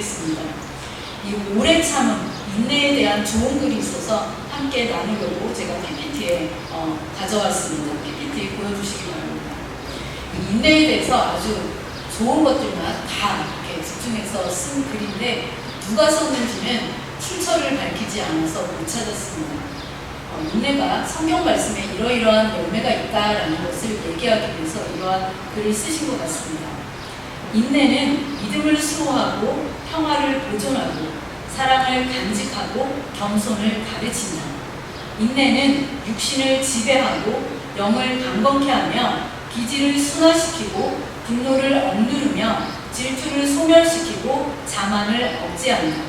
좋겠습니다. 이 오래 참음, 인내에 대한 좋은 글이 있어서 함께 나누려고 제가 PPT에 어, 가져왔습니다. PPT 보여주시기 바랍니다. 이 인내에 대해서 아주 좋은 것들만 다 이렇게 집중해서 쓴 글인데 누가 썼는지는 출처를 밝히지 않아서 못 찾았습니다. 어, 인내가 성경 말씀에 이러이러한 열매가 있다라는 것을 얘기하기 위해서 이러한 글을 쓰신 것 같습니다. 인내는 믿음을 수호하고 평화를 보존하고 사랑을 간직하고 겸손을 가르친다. 인내는 육신을 지배하고 영을 강건케 하며 기질을 순화시키고 분노를 억누르며 질투를 소멸시키고 자만을 억제한다.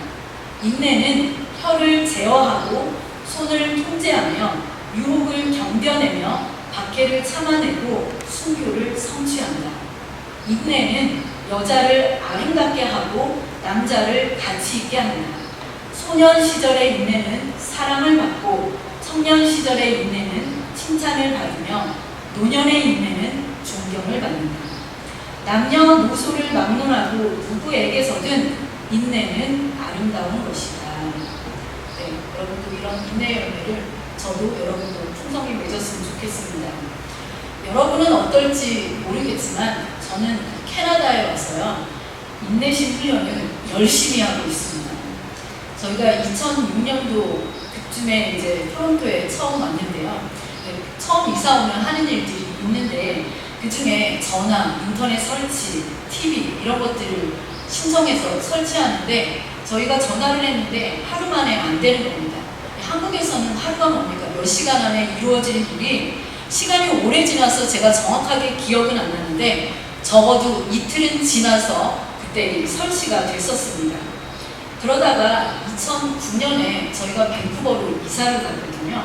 인내는 혀를 제어하고 손을 통제하며 유혹을 견뎌내며 박해를 참아내고 순교를 성취한다. 인내는 여자를 아름답게 하고 남자를 가치 있게 한다. 소년 시절의 인내는 사랑을 받고 청년 시절의 인내는 칭찬을 받으며 노년의 인내는 존경을 받는다. 남녀노소를 막론하고 누구에게서든 인내는 아름다운 것이다. 네, 여러분도 이런 인내 열매를 저도 여러분도 풍성히 맺었으면 좋겠습니다. 여러분은 어떨지 모르겠지만 저는 캐나다에 와서요 인내심 훈련을 열심히 하고 있습니다. 저희가 2006년도 그쯤에 이제 토론토에 처음 왔는데요. 네, 처음 이사 오면 하는 일들이 있는데 그 중에 전화, 인터넷 설치, TV 이런 것들을 신청해서 설치하는데 저희가 전화를 했는데 하루 만에 안 되는 겁니다. 한국에서는 하루가 뭡니까? 몇 시간 안에 이루어지는 일이 시간이 오래 지나서 제가 정확하게 기억은 안 나는데 적어도 이틀은 지나서 그때 이 설치가 됐었습니다. 그러다가 2009년에 저희가 밴쿠버로 이사를 갔거든요.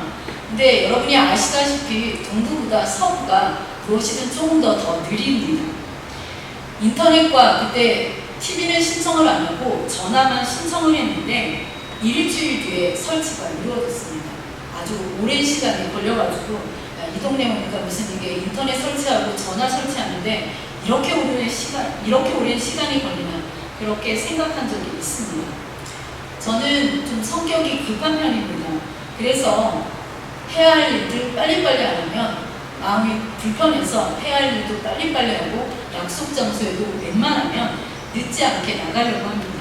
근데 여러분이 아시다시피 동부보다 서부가 무엇이든 조금 더 더 느립니다. 인터넷과 그때 TV는 신청을 안 하고 전화만 신청을 했는데 일주일 뒤에 설치가 이루어졌습니다. 아주 오랜 시간이 걸려가지고 야, 이 동네 오니까 무슨 이게 인터넷 설치하고 전화 설치하는데 이렇게 오랜 시간 이렇게 오랜 시간이 걸리나 그렇게 생각한 적이 있습니다. 저는 좀 성격이 급한 편입니다. 그래서 해야 할 일들 빨리빨리 안 하면 마음이 불편해서 해야 할 일도 빨리빨리 하고 약속 장소에도 웬만하면 늦지 않게 나가려고 합니다.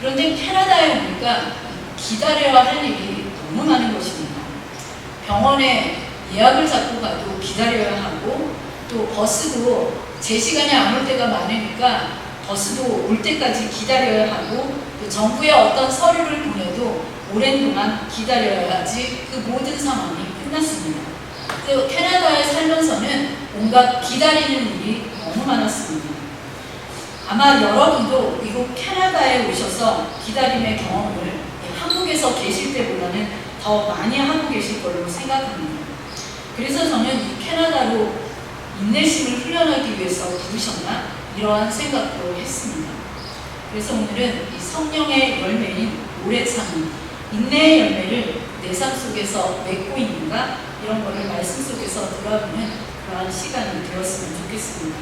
그런데 캐나다에 오니까 기다려야 할 일이 너무 많은 것입니다. 병원에 예약을 잡고 가도 기다려야 하고 또 버스도 제 시간에 안올 때가 많으니까 버스도 올 때까지 기다려야 하고 또 정부에 어떤 서류를 보내도 오랜 동안 기다려야지 그 모든 상황이 끝났습니다. 또 캐나다에 살면서는 온갖 기다리는 일이 너무 많았습니다. 아마 여러분도 이곳 캐나다에 오셔서 기다림의 경험을 한국에서 계실 때보다는 더 많이 하고 계실 걸로 생각합니다. 그래서 저는 이 캐나다로 인내심을 훈련하기 위해서 부르셨나 이러한 생각도 했습니다. 그래서 오늘은 이 성령의 열매인 오래 참음, 인내의 열매를 내 삶 속에서 맺고 있는가 이런 거를 말씀 속에서 돌아보는 그러한 시간이 되었으면 좋겠습니다.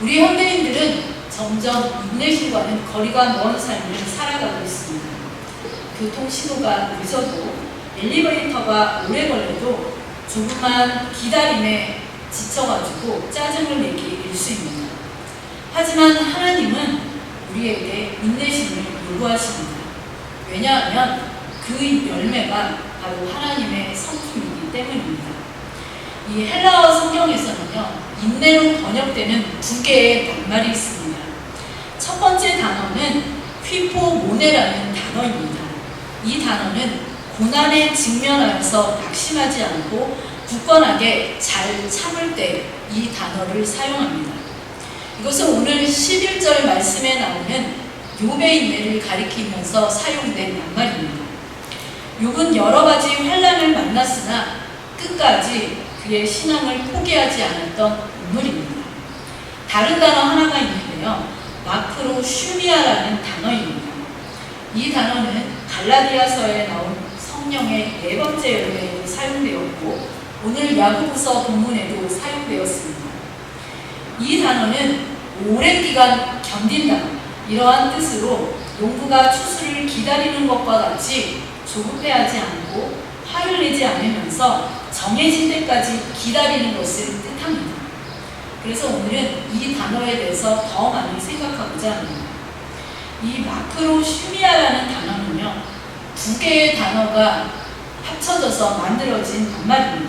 우리 현대인들은 점점 인내심과는 거리가 먼 삶을 살아가고 있습니다. 교통 신호가 늦어도 엘리베이터가 오래 걸려도 조금만 기다림에 지쳐가지고 짜증을 내기 일수입니다. 하지만 하나님은 우리에게 인내심을 요구하십니다. 왜냐하면 그 열매가 바로 하나님의 성품이기 때문입니다. 이 헬라어 성경에서는요, 인내로 번역되는 두 개의 낱말이 있습니다. 첫 번째 단어는 휘포모네라는 단어입니다. 이 단어는 고난에 직면하여서 낙심하지 않고 굳건하게 잘 참을 때 이 단어를 사용합니다. 이것은 오늘 11절 말씀에 나오는 욥의 인내를 가리키면서 사용된 낱말입니다. 욥은 여러 가지 환란을 만났으나 끝까지 그의 신앙을 포기하지 않았던 인물입니다. 다른 단어 하나가 있는데요. 마크로 슈미아라는 단어입니다. 이 단어는 갈라디아서에 나온 성령의 네 번째 열매로 사용되었고 오늘 야고보서 본문에도 사용되었습니다. 이 단어는 오랜 기간 견딘다 이러한 뜻으로 농부가 추수를 기다리는 것과 같이 조급해하지 않고 화를 내지 않으면서 정해진 때까지 기다리는 것을 뜻합니다. 그래서 오늘은 이 단어에 대해서 더 많이 생각하고자 합니다. 이 마크로 슈미아라는 단어는요, 두 개의 단어가 합쳐져서 만들어진 낱말입니다.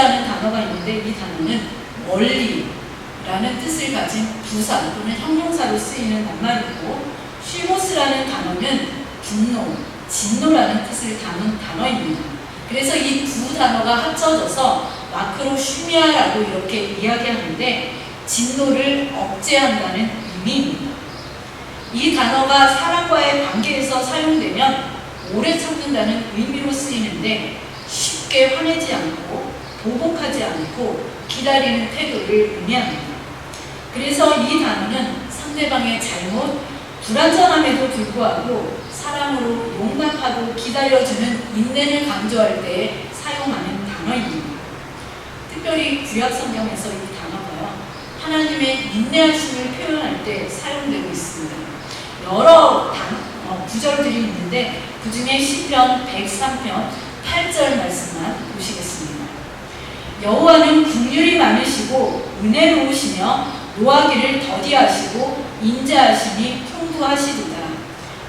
마크로스라는 단어가 있는데 이 단어는 멀리라는 뜻을 가진 부사 또는 형용사로 쓰이는 낱말이고 쉬모스라는 단어는 분노, 진노라는 뜻을 담은 단어입니다. 그래서 이 두 단어가 합쳐져서 마크로 슈미아라고 이렇게 이야기하는데 진노를 억제한다는 의미입니다. 이 단어가 사람과의 관계에서 사용되면 오래 참는다는 의미로 쓰이는데 쉽게 화내지 않고 보복하지 않고 기다리는 태도를 의미합니다. 그래서 이 단어는 상대방의 잘못, 불완전함에도 불구하고 사랑으로 용납하고 기다려주는 인내를 강조할 때 사용하는 단어입니다. 특별히 구약 성경에서 이 단어가요. 하나님의 인내하심을 표현할 때 사용되고 있습니다. 여러 단, 어, 구절들이 있는데 그 중에 시편 103편 8절 말씀만. 여호와는 국률이 많으시고 은혜로우시며 노하기를 더디하시고 인자하시니 풍부하시도다.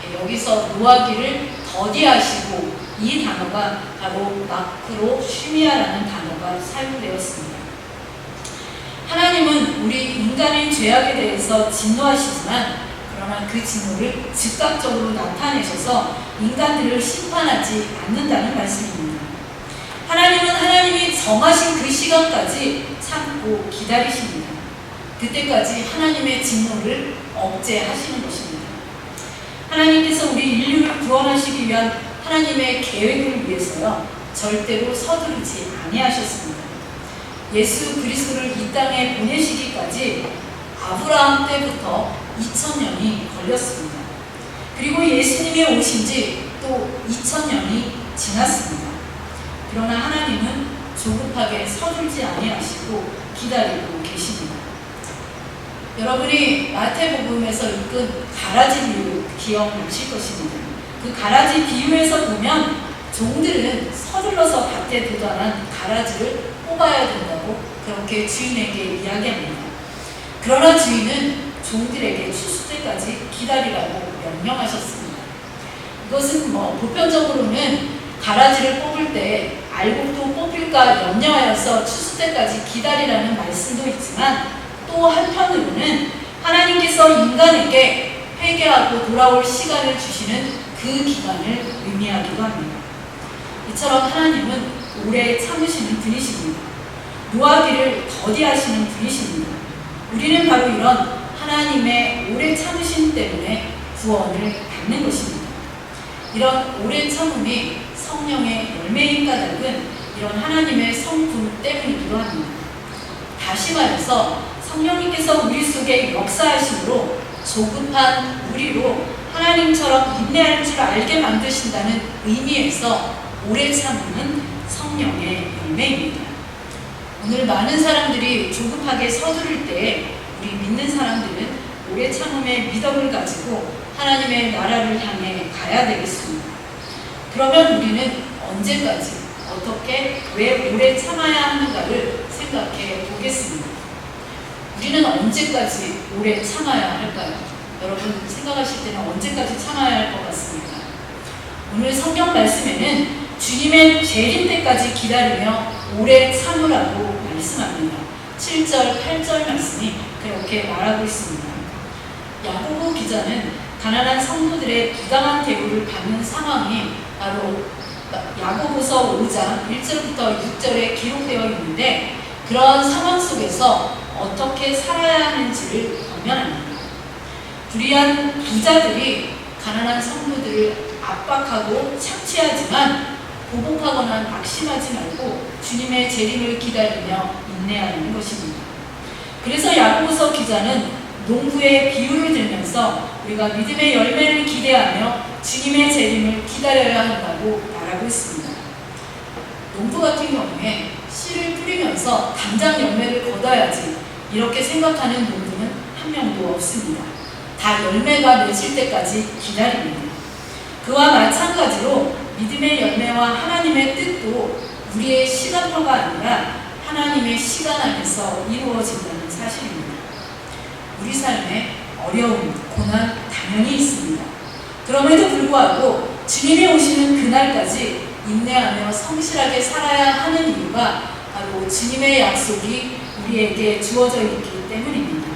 예, 여기서 노하기를 더디하시고 이 단어가 바로 마크로 슈미아라는 단어가 사용되었습니다. 하나님은 우리 인간의 죄악에 대해서 진노하시지만 그러나 그 진노를 즉각적으로 나타내셔서 인간들을 심판하지 않는다는 말씀입니다. 하나님은 하나님이 정하신 그 시간까지 참고 기다리십니다. 그때까지 하나님의 진노를 억제하시는 것입니다. 하나님께서 우리 인류를 구원하시기 위한 하나님의 계획을 위해서요 절대로 서두르지 아니하셨습니다. 예수 그리스도를 이 땅에 보내시기까지 아브라함 때부터 2000년이 걸렸습니다. 그리고 예수님이 오신 지 또 2000년이 지났습니다. 그러나 하나님은 조급하게 서둘지 아니하시고 기다리고 계십니다. 여러분이 마태복음에서 읽은 가라지 비유 기억나실 것입니다. 그 가라지 비유에서 보면 종들은 서둘러서 밭에 도달한 가라지를 뽑아야 된다고 그렇게 주인에게 이야기합니다. 그러나 주인은 종들에게 추수 때까지 기다리라고 명령하셨습니다. 이것은 뭐 보편적으로는 가라지를 뽑을 때 알곡도 뽑힐까 염려하여서 추수 때까지 기다리라는 말씀도 있지만 또 한편으로는 하나님께서 인간에게 회개하고 돌아올 시간을 주시는 그 기간을 의미하기도 합니다. 이처럼 하나님은 오래 참으시는 분이십니다. 노하기를 더디하시는 분이십니다. 우리는 바로 이런 하나님의 오래 참으심 때문에 구원을 받는 것입니다. 이런 오래 참음이 성령의 열매인 까닭은 이런 하나님의 성품 때문이기도 합니다. 다시 말해서 성령님께서 우리 속에 역사하심으로 조급한 우리로 하나님처럼 인내할 줄 알게 만드신다는 의미에서 오래 참음은 성령의 열매입니다. 오늘 많은 사람들이 조급하게 서두를 때 우리 믿는 사람들은 오래 참음의 믿음을 가지고 하나님의 나라를 향해 가야 되겠습니다. 그러면 우리는 언제까지 어떻게 왜 오래 참아야 하는가를 생각해 보겠습니다. 우리는 언제까지 오래 참아야 할까요? 여러분 생각하실 때는 언제까지 참아야 할 것 같습니까? 오늘 성경 말씀에는 주님의 재림 때까지 기다리며 오래 참으라고 말씀합니다. 7절, 8절 말씀이 그렇게 말하고 있습니다. 야고보 기자는 가난한 성도들의 부당한 대우를 받는 상황이 바로 야고보서 5장 1절부터 6절에 기록되어 있는데 그런 상황 속에서 어떻게 살아야 하는지를 권면합니다. 불의한 부자들이 가난한 성도들을 압박하고 착취하지만 보복하거나 낙심하지 말고 주님의 재림을 기다리며 인내하는 것입니다. 그래서 야고보서 기자는 농부의 비유를 들면서 우리가 믿음의 열매를 기대하며 주님의 재림을 기다려야 한다고 말하고 있습니다. 농부 같은 경우에 씨를 뿌리면서 당장 열매를 거둬야지 이렇게 생각하는 농부는 한 명도 없습니다. 다 열매가 맺을 때까지 기다립니다. 그와 마찬가지로 믿음의 열매와 하나님의 뜻도 우리의 시간표가 아니라 하나님의 시간 안에서 이루어진다는 사실입니다. 우리 삶에 어려움, 고난 당연히 있습니다. 그럼에도 불구하고 주님이 오시는 그날까지 인내하며 성실하게 살아야 하는 이유가 바로 주님의 약속이 우리에게 주어져 있기 때문입니다.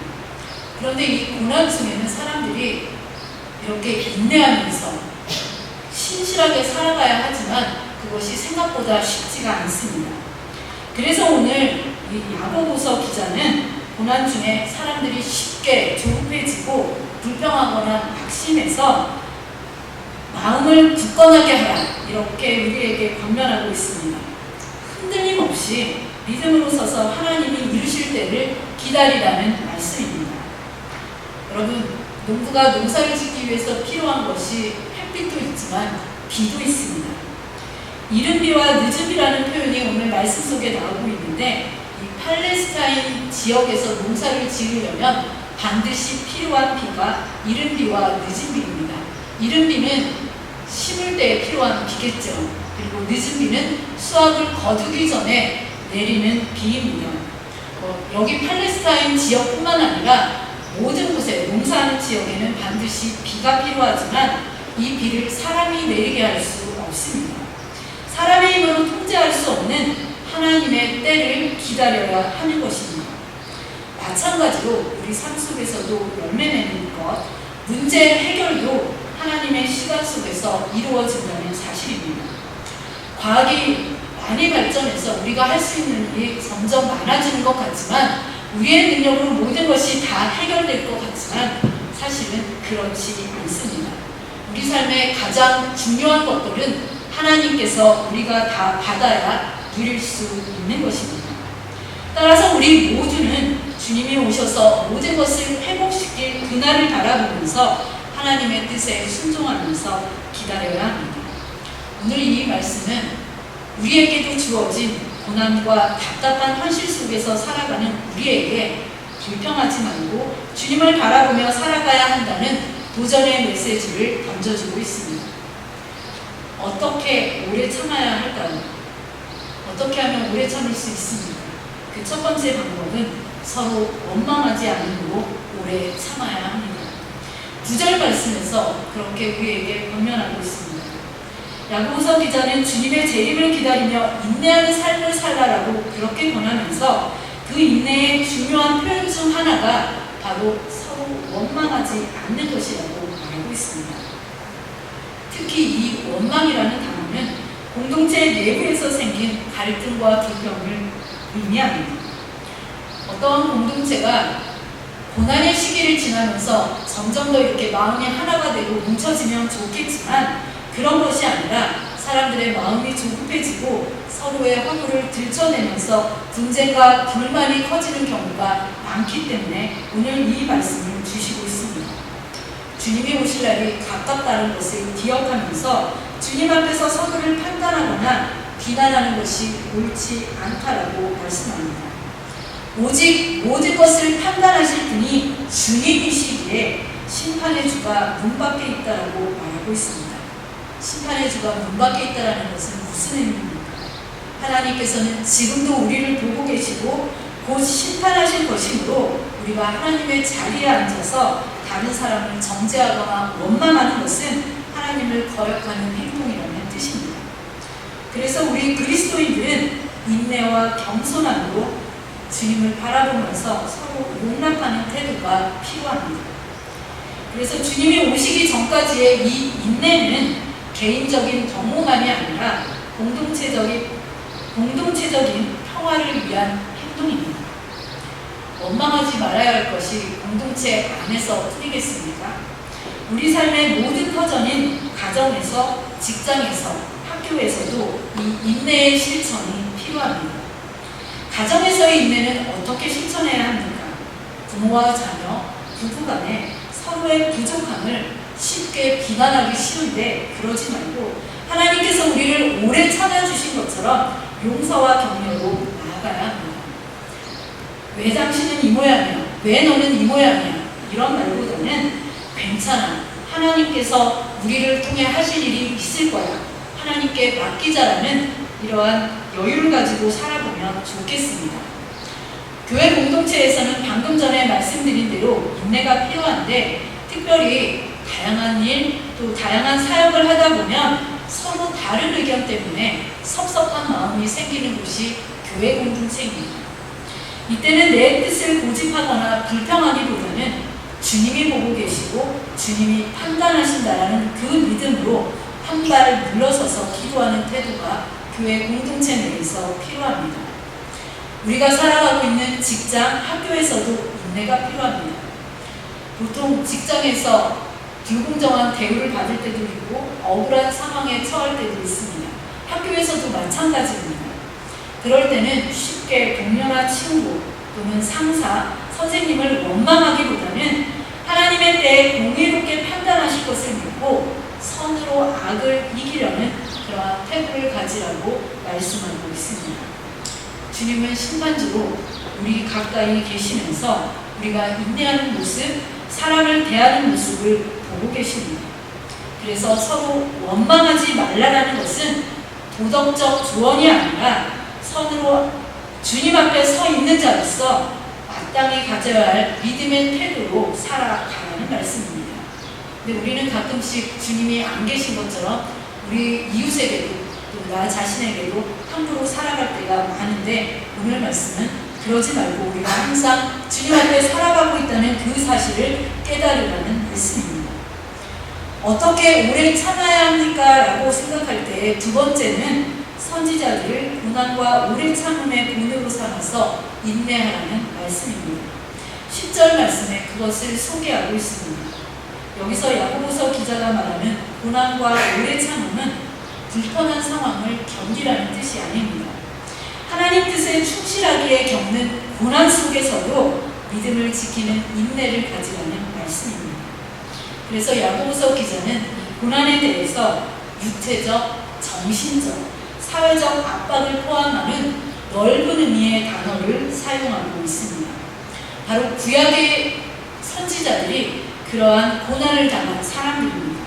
그런데 이 고난 중에는 사람들이 이렇게 인내하면서 신실하게 살아가야 하지만 그것이 생각보다 쉽지가 않습니다. 그래서 오늘 이 야고보서 기자는 고난 중에 사람들이 쉽게 조급해지고 불평하거나 낙심해서 마음을 굳건하게 하라 이렇게 우리에게 권면하고 있습니다. 흔들림 없이 믿음으로 서서 하나님이 이루실 때를 기다리라는 말씀입니다. 여러분 농부가 농사를 짓기 위해서 필요한 것이 햇빛도 있지만 비도 있습니다. 이른 비와 늦은 비라는 표현이 오늘 말씀 속에 나오고 있는데 이 팔레스타인 지역에서 농사를 지으려면 반드시 필요한 비가 이른 비와 늦은 비입니다. 이른 비는 심을 때 필요한 비겠죠. 그리고 늦은 비는 수확을 거두기 전에 내리는 비입니다. 어, 여기 팔레스타인 지역뿐만 아니라 모든 곳에 농사하는 지역에는 반드시 비가 필요하지만 이 비를 사람이 내리게 할 수 없습니다. 사람의 힘으로 통제할 수 없는 하나님의 때를 기다려야 하는 것입니다. 마찬가지로 우리 삶 속에서도 열매 맺는 것, 문제 해결도 하나님의 시간 속에서 이루어진다는 사실입니다. 과학이 많이 발전해서 우리가 할 수 있는 일이 점점 많아지는 것 같지만 우리의 능력으로 모든 것이 다 해결될 것 같지만 사실은 그렇지 않습니다. 우리 삶의 가장 중요한 것들은 하나님께서 우리가 다 받아야 누릴 수 있는 것입니다. 따라서 우리 모두는 주님이 오셔서 모든 것을 회복시킬 그날을 바라보면서 하나님의 뜻에 순종하면서 기다려야 합니다. 오늘 이 말씀은 우리에게도 주어진 고난과 답답한 현실 속에서 살아가는 우리에게 불평하지 말고 주님을 바라보며 살아가야 한다는 도전의 메시지를 던져주고 있습니다. 어떻게 오래 참아야 할까요? 어떻게 하면 오래 참을 수 있습니까? 그첫 번째 방법은 서로 원망하지 않으로 오래 참아야 합니다. 구절 말씀에서 그렇게 우리에게 권면하고 있습니다. 야고보서 기자는 주님의 재림을 기다리며 인내하는 삶을 살라라고 그렇게 권하면서 그 인내의 중요한 표현 중 하나가 바로 서로 원망하지 않는 것이라고 말하고 있습니다. 특히 이 원망이라는 공동체 내부에서 생긴 갈등과 불평을 의미합니다. 어떠한 공동체가 고난의 시기를 지나면서 점점 더 이렇게 마음이 하나가 되고 뭉쳐지면 좋겠지만 그런 것이 아니라 사람들의 마음이 조급해지고 서로의 허물을 들춰내면서 분쟁과 불만이 커지는 경우가 많기 때문에 오늘 이 말씀을 주시고 있습니다. 주님이 오실 날이 가깝다는 것을 기억하면서 주님 앞에서 서로를 판단하거나 비난하는 것이 옳지 않다라고 말씀합니다. 오직 모든 것을 판단하실 분이 주님이시기에 심판의 주가 문 밖에 있다라고 말하고 있습니다. 심판의 주가 문 밖에 있다라는 것은 무슨 의미입니까? 하나님께서는 지금도 우리를 보고 계시고 곧 심판하실 것이므로 우리가 하나님의 자리에 앉아서 다른 사람을 정죄하거나 원망하는 것은 하나님을 거역하는 행동이라는 뜻입니다. 그래서 우리 그리스도인들은 인내와 겸손함으로 주님을 바라보면서 서로 용납하는 태도가 필요합니다. 그래서 주님이 오시기 전까지의 이 인내는 개인적인 덕목만이 아니라 공동체적인 공동체적인 평화를 위한. 원망하지 말아야 할 것이 공동체 안에서 뿐이겠습니까? 우리 삶의 모든 터전인 가정에서, 직장에서, 학교에서도 이 인내의 실천이 필요합니다. 가정에서의 인내는 어떻게 실천해야 합니까? 부모와 자녀, 부부 간에 서로의 부족함을 쉽게 비난하기 쉬운데 그러지 말고 하나님께서 우리를 오래 찾아주신 것처럼 용서와 격려로 나아가야 합니다. 왜 당신은 이 모양이야? 왜 너는 이 모양이야? 이런 말보다는 괜찮아. 하나님께서 우리를 통해 하실 일이 있을 거야. 하나님께 맡기자라는 이러한 여유를 가지고 살아보면 좋겠습니다. 교회 공동체에서는 방금 전에 말씀드린 대로 인내가 필요한데 특별히 다양한 일, 또 다양한 사역을 하다 보면 서로 다른 의견 때문에 섭섭한 마음이 생기는 곳이 교회 공동체입니다. 이때는 내 뜻을 고집하거나 불평하기보다는 주님이 보고 계시고 주님이 판단하신다라는 그 믿음으로 한발 물러서서 기도하는 태도가 교회 공동체 내에서 필요합니다. 우리가 살아가고 있는 직장, 학교에서도 인내가 필요합니다. 보통 직장에서 불공정한 대우를 받을 때도 있고 억울한 상황에 처할 때도 있습니다. 학교에서도 마찬가지입니다. 그럴 때는 쉽게 동료나 친구 또는 상사, 선생님을 원망하기보다는 하나님의 때에 공의롭게 판단하실 것을 믿고 선으로 악을 이기려는 그러한 태도를 가지라고 말씀하고 있습니다. 주님은 심판주로 우리 가까이 계시면서 우리가 인내하는 모습, 사람을 대하는 모습을 보고 계십니다. 그래서 서로 원망하지 말라라는 것은 도덕적 조언이 아니라 선으로 주님 앞에 서 있는 자로서 마땅히 가져야 할 믿음의 태도로 살아가라는 말씀입니다. 근데 우리는 가끔씩 주님이 안 계신 것처럼 우리 이웃에게도 또 나 자신에게도 함부로 살아갈 때가 많은데 오늘 말씀은 그러지 말고 우리가 항상 주님 앞에 살아가고 있다는 그 사실을 깨달으라는 말씀입니다. 어떻게 오래 참아야 합니까? 라고 생각할 때 두 번째는 선지자들을 고난과 오래 참음의 본으로 삼아서 인내하라는 말씀입니다. 10절 말씀에 그것을 소개하고 있습니다. 여기서 야고보서 기자가 말하는 고난과 오래 참음은 불편한 상황을 견디라는 뜻이 아닙니다. 하나님 뜻에 충실하기에 겪는 고난 속에서도 믿음을 지키는 인내를 가지라는 말씀입니다. 그래서 야고보서 기자는 고난에 대해서 유태적, 정신적, 사회적 압박을 포함하는 넓은 의미의 단어를 사용하고 있습니다. 바로 구약의 선지자들이 그러한 고난을 당한 사람들입니다.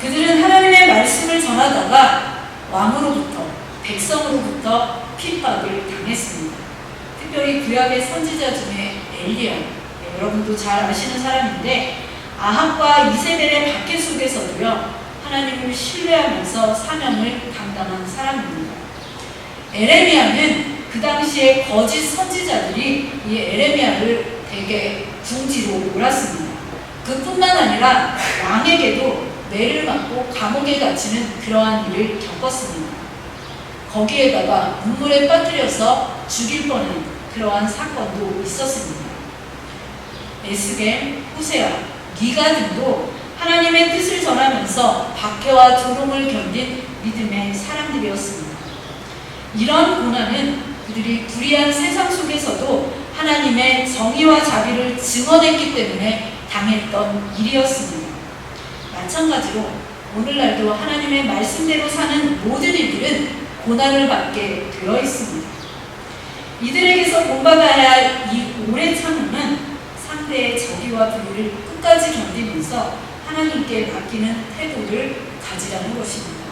그들은 하나님의 말씀을 전하다가 왕으로부터 백성으로부터 핍박을 당했습니다. 특별히 구약의 선지자 중에 엘리야 네, 여러분도 잘 아시는 사람인데 아합과 이세벨의 박해 속에서도요 하나님을 신뢰하면서 사명을 감당한 사람입니다. 에레미야는 그 당시에 거짓 선지자들이 이 에레미야를 되게 궁지로 몰았습니다. 그뿐만 아니라 왕에게도 매를 맞고 감옥에 갇히는 그러한 일을 겪었습니다. 거기에다가 눈물에 빠뜨려서 죽일 뻔한 그러한 사건도 있었습니다. 에스겔, 후세아, 미가 등도 하나님의 뜻을 전하면서 박해와 조롱을 견딘 믿음의 사람들이었습니다. 이런 고난은 그들이 불의한 세상 속에서도 하나님의 정의와 자비를 증언했기 때문에 당했던 일이었습니다. 마찬가지로 오늘날도 하나님의 말씀대로 사는 모든 이들은 고난을 받게 되어 있습니다. 이들에게서 본받아야 할 이 오래 참음은 상대의 저기와 불의를 끝까지 견디면서 하나님께 맡기는 태도를 가지라는 것입니다.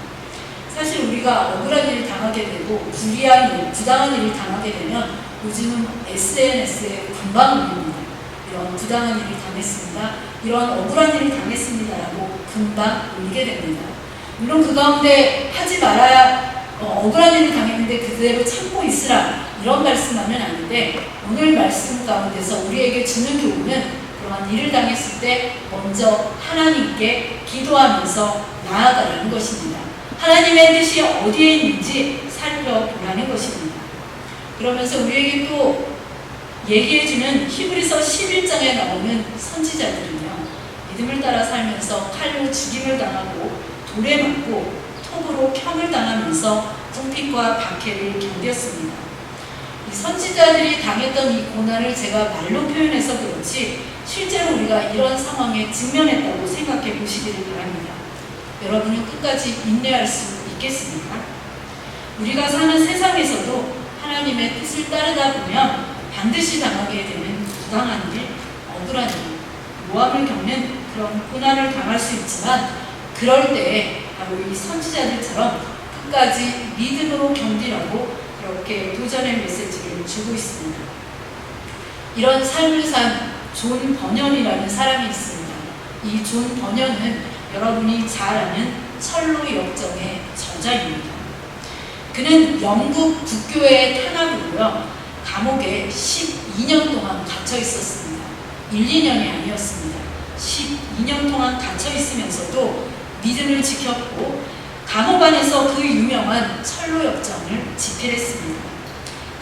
사실 우리가 억울한 일을 당하게 되고 불의한 일, 부당한 일을 당하게 되면 요즘은 SNS에 금방 올립니다. 이런 부당한 일을 당했습니다. 이런 억울한 일을 당했습니다라고 금방 올리게 됩니다. 물론 그 가운데 하지 말아야 어, 억울한 일을 당했는데 그대로 참고 있으라 이런 말씀하면 아닌데 오늘 말씀 가운데서 우리에게 주는 교훈은 그러한 일을 당했을 때 먼저 하나님께 기도하면서 나아가라는 것입니다. 하나님의 뜻이 어디에 있는지 살펴보라는 것입니다. 그러면서 우리에게 또 얘기해주는 히브리서 11장에 나오는 선지자들은요, 믿음을 따라 살면서 칼로 죽임을 당하고 돌에 맞고 톱으로 평을 당하면서 뚱핏과 박해를 견뎠습니다. 이 선지자들이 당했던 이 고난을 제가 말로 표현해서 그렇지 실제로 우리가 이런 상황에 직면했다고 생각해 보시기를 바랍니다. 여러분은 끝까지 인내할 수 있겠습니까? 우리가 사는 세상에서도 하나님의 뜻을 따르다 보면 반드시 당하게 되는 부당한 일, 억울한 일, 모함을 겪는 그런 고난을 당할 수 있지만 그럴 때에 바로 이 선지자들처럼 끝까지 믿음으로 견디라고 그렇게 도전의 메시지를 주고 있습니다. 이런 삶을 산 존 번연이라는 사람이 있습니다. 이존 번연은 여러분이 잘 아는 철로 역정의 저자입니다. 그는 영국 국교의 탄압으로요, 감옥에 12년 동안 갇혀 있었습니다. 1, 2년이 아니었습니다. 12년 동안 갇혀 있으면서도 믿음을 지켰고, 감옥 안에서 그 유명한 철로 역정을 집필했습니다.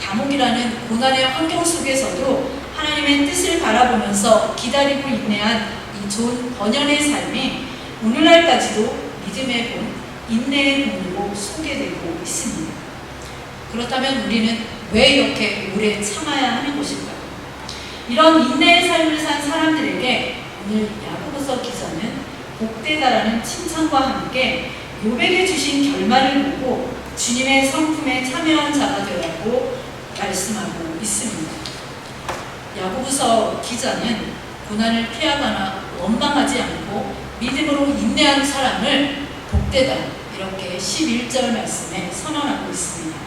감옥이라는 고난의 환경 속에서도 하나님의 뜻을 바라보면서 기다리고 인내한 이 좋은 번연의 삶이 오늘날까지도 믿음의 본, 인내의 본으로 소개되고 있습니다. 그렇다면 우리는 왜 이렇게 오래 참아야 하는 것일까요? 이런 인내의 삶을 산 사람들에게 오늘 야고보서 기자는 복되다라는 칭찬과 함께 요백에 주신 결말을 보고 주님의 성품에 참여한 자가 되라고 말씀하고 있습니다. 야고보서 기자는 고난을 피하거나 원망하지 않고 믿음으로 인내하는 사람을 복되다 이렇게 11절 말씀에 선언하고 있습니다.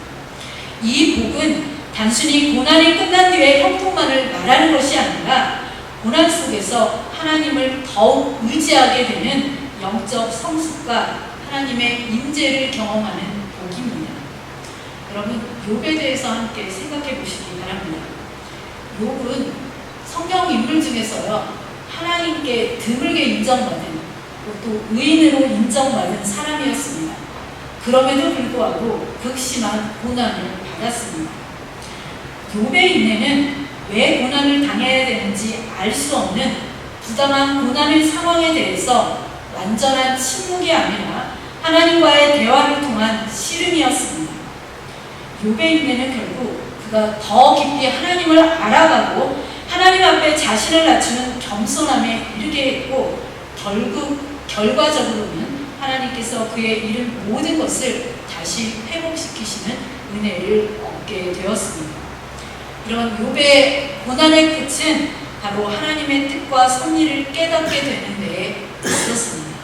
이 복은 단순히 고난이 끝난 뒤에 형통만을 말하는 것이 아니라 고난 속에서 하나님을 더욱 의지하게 되는 영적 성숙과 하나님의 임재를 경험하는 복입니다. 여러분 욥에 대해서 함께 생각해 보시기 바랍니다. 욥은 성경 인물 중에서요 하나님께 드물게 인정받은 또 의인으로 인정받은 사람이었습니다. 그럼에도 불구하고 극심한 고난을 받았습니다. 욥의 인내는 왜 고난을 당해야 되는지 알 수 없는 부당한 고난의 상황에 대해서 완전한 침묵이 아니라 하나님과의 대화를 통한 씨름이었습니다. 욥의 인내는 결국 그가 더 깊이 하나님을 알아가고 하나님 앞에 자신을 낮추는 겸손함에 이르게 했고 결국 결과적으로는 하나님께서 그의 잃은 모든 것을 다시 회복시키시는 은혜를 얻게 되었습니다. 이런 욥의 고난의 끝은 바로 하나님의 뜻과 섭리를 깨닫게 되는 데에 있었습니다.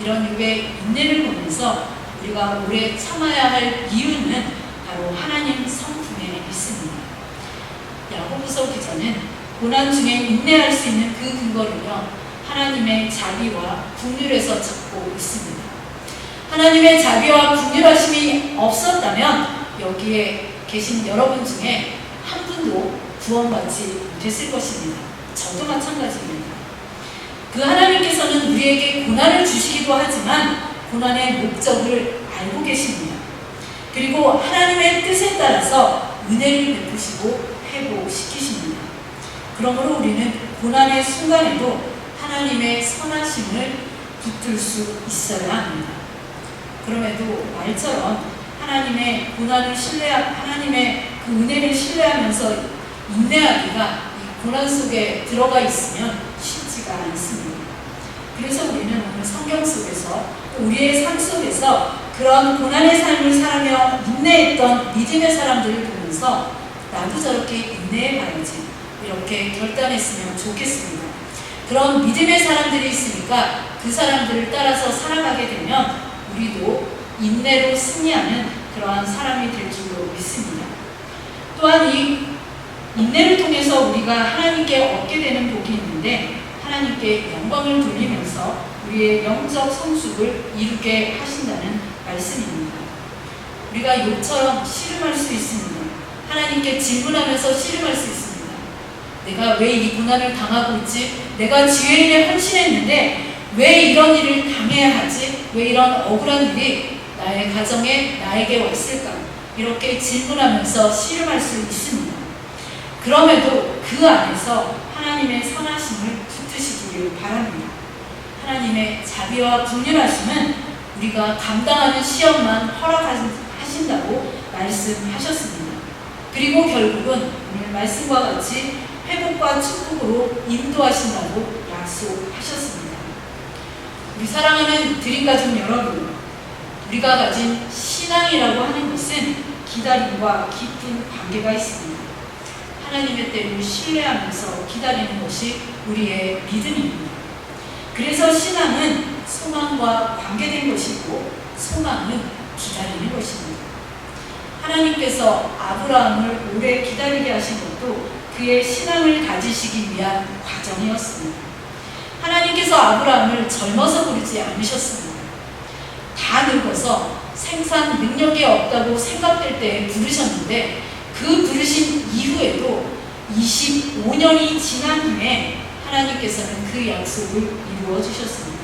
이런 욥의 인내를 보면서 우리가 오래 참아야 할 이유는 바로 하나님 있습니다. 야고보서 기자는 고난 중에 인내할 수 있는 그 근거를요 하나님의 자비와 국률에서 찾고 있습니다. 하나님의 자비와 국률하심이 없었다면 여기에 계신 여러분 중에 한 분도 구원받지 못했을 것입니다. 저도 마찬가지입니다. 그 하나님께서는 우리에게 고난을 주시기도 하지만 고난의 목적을 알고 계십니다. 그리고 하나님의 뜻에 따라서 은혜를 베푸시고 회복시키십니다. 그러므로 우리는 고난의 순간에도 하나님의 선하심을 붙들 수 있어야 합니다. 그럼에도 말처럼 하나님의 고난을 신뢰, 하나님의 그 은혜를 신뢰하면서 인내하기가 이 고난 속에 들어가 있으면 쉽지가 않습니다. 그래서 우리는 오늘 성경 속에서 우리의 삶 속에서 그런 고난의 삶을 살며 인내했던 믿음의 사람들을 보면서 나도 저렇게 인내해봐야지 이렇게 결단했으면 좋겠습니다. 그런 믿음의 사람들이 있으니까 그 사람들을 따라서 살아가게 되면 우리도 인내로 승리하는 그러한 사람이 될 줄로 믿습니다. 또한 이 인내를 통해서 우리가 하나님께 얻게 되는 복이 있는데 하나님께 영광을 돌리면서 우리의 영적 성숙을 이루게 하신다는 말씀입니다. 우리가 욕처럼 씨름할 수 있습니다. 하나님께 질문하면서 씨름할 수 있습니다. 내가 왜 이 고난을 당하고 있지? 내가 지혜 일에 헌신했는데 왜 이런 일을 당해야 하지? 왜 이런 억울한 일이 나의 가정에 나에게 왔을까? 이렇게 질문하면서 씨름할 수 있습니다. 그럼에도 그 안에서 하나님의 선하심을 붙드시기를 바랍니다. 하나님의 자비와 분율하심은 우리가 감당하는 시험만 허락하신다고 말씀하셨습니다. 그리고 결국은 오늘 말씀과 같이 회복과 축복으로 인도하신다고 약속하셨습니다. 우리 사랑하는 드림가족 여러분, 우리가 가진 신앙이라고 하는 것은 기다림과 깊은 관계가 있습니다. 하나님의 때를 신뢰하면서 기다리는 것이 우리의 믿음입니다. 그래서 신앙은 소망과 관계된 것이고 소망은. 하나님께서 아브라함을 오래 기다리게 하신 것도 그의 신앙을 다지시기 위한 과정이었습니다. 하나님께서 아브라함을 젊어서 부르지 않으셨습니다. 다 늙어서 생산 능력이 없다고 생각될 때 부르셨는데 그 부르신 이후에도 25년이 지난 후에 하나님께서는 그 약속을 이루어 주셨습니다.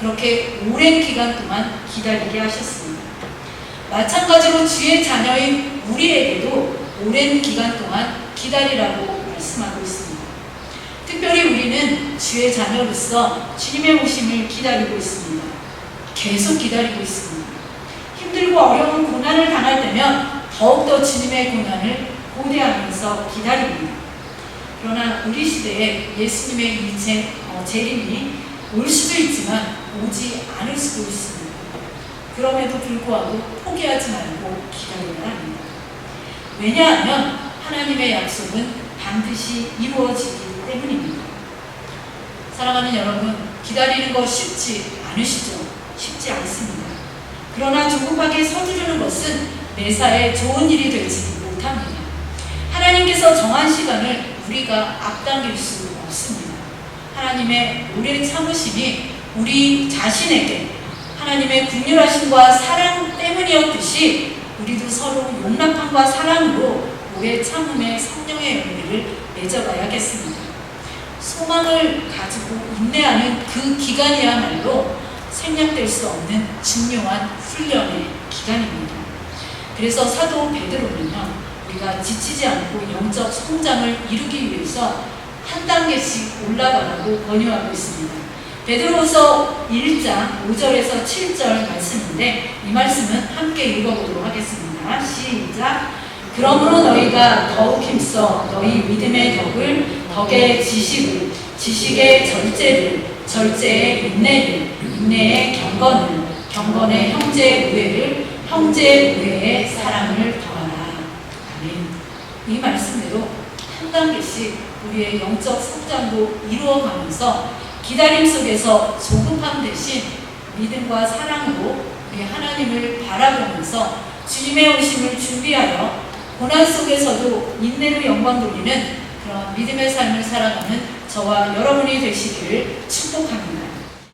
그렇게 오랜 기간 동안 기다리게 하셨습니다. 마찬가지로 주의 자녀인 우리에게도 오랜 기간 동안 기다리라고 말씀하고 있습니다. 특별히 우리는 주의 자녀로서 주님의 오심을 기다리고 있습니다. 계속 기다리고 있습니다. 힘들고 어려운 고난을 당할 때면 더욱더 주님의 고난을 고대하면서 기다립니다. 그러나 우리 시대에 예수님의 이 재, 어, 재림이 올 수도 있지만 오지 않을 수도 있습니다. 그럼에도 불구하고 포기하지 말고 기다려야 합니다. 왜냐하면 하나님의 약속은 반드시 이루어지기 때문입니다. 사랑하는 여러분, 기다리는 거 쉽지 않으시죠? 쉽지 않습니다. 그러나 조급하게 서두르는 것은 매사에 좋은 일이 되지 못합니다. 하나님께서 정한 시간을 우리가 앞당길 수 없습니다. 하나님의 오래 참으심이 우리 자신에게 하나님의 국률하심과 사랑 때문이었듯이 우리도 서로 용납함과 사랑으로 오래 참음의 성령의 열매를 맺어가야겠습니다. 소망을 가지고 인내하는 그 기간이야말로 생략될 수 없는 중요한 훈련의 기간입니다. 그래서 사도 베드로는요, 우리가 지치지 않고 영적 성장을 이루기 위해서 한 단계씩 올라가라고 권유하고 있습니다. 베드로서 1장 5절에서 7절 말씀인데 이 말씀은 함께 읽어보도록 하겠습니다. 시작. 그러므로 너희가 더욱 힘써 너희 믿음의 덕을 덕의 지식을 지식의 절제를 절제의 인내를 인내의 경건을 경건의 형제 우애를 형제 우애의 사랑을 더하라. 아멘. 이 말씀대로 한 단계씩 우리의 영적 성장도 이루어가면서 기다림 속에서 조급함 대신 믿음과 사랑으로 우리 하나님을 바라보면서 주님의 오심을 준비하여 고난 속에서도 인내로 영광 돌리는 그런 믿음의 삶을 살아가는 저와 여러분이 되시기를 축복합니다.